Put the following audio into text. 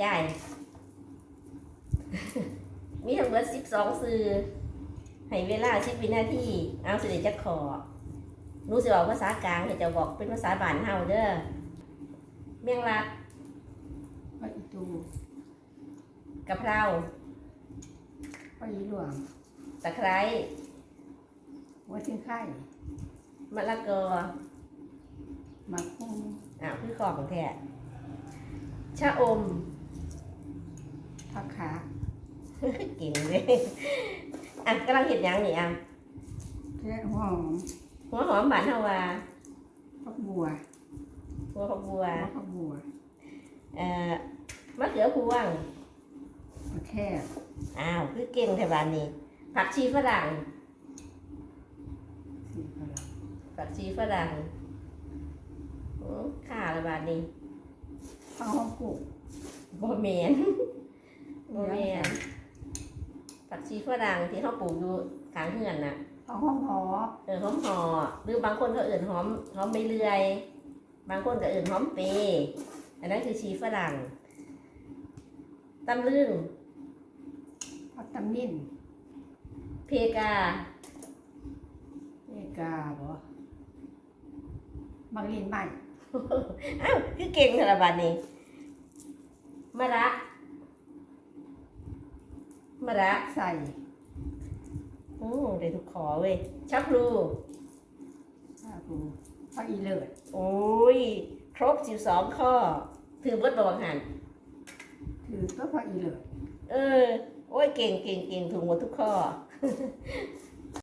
ยาย มีทั้งหมดสิบสองสื่อให้เวลาสิบวินาทีเอาสิเดจะขอหนูสิบอกภาษากลางให้เจะบอกเป็นภาษาบ้านเฮาเด้อเมียงลักไปอีตูกะเพราไปอีหลวงตะไคร้หัวชิ้นไข่มะละกอหมักคุ้งอ้าวคือของแท้ชะอม ผักขาเก่งเลยอะกำลังเห็ดหยังนี่อะแค่หอมหัวหอมบานเฮาว่าผักบัวหัวผักบัวหัวผักบัวเอ่อมะเขือพวงมะแค่อ้าวคือเก่งแถวบ้านนี้ผักชีฝรั่งสีฝรั่งผักชีฝรั่งอื้อข่าละบาทนี้ข้าวหอมกุกบ่แมน บ่แมนผักชีฝรั่งที่เขาปลูกอยู่ข้างเฮือนน่ะข้าวหอมหอเออหอมหอหรือบางคนก็เอื่นหอมหอมใบเลื่อย บางคนก็เอื่นหอมเปรย์อันนั้นคือชีฝรั่งตำลึงผักตำนิ่นเพกาเอกาบ่มักลินใหม่อ้าวคือเก่งธนบัตรนี้มะระ มะระใส่โอ้ได้ทุกขอเว้ยชักพลูข้าวปูผักอีเลิศโอ้ย ครบสิบสองข้อ ถือเบิดบวังหันคือตัวผักอีเลิศเออ โอ้ย เก่งเก่งเก่งถูกหมดทุกข้อ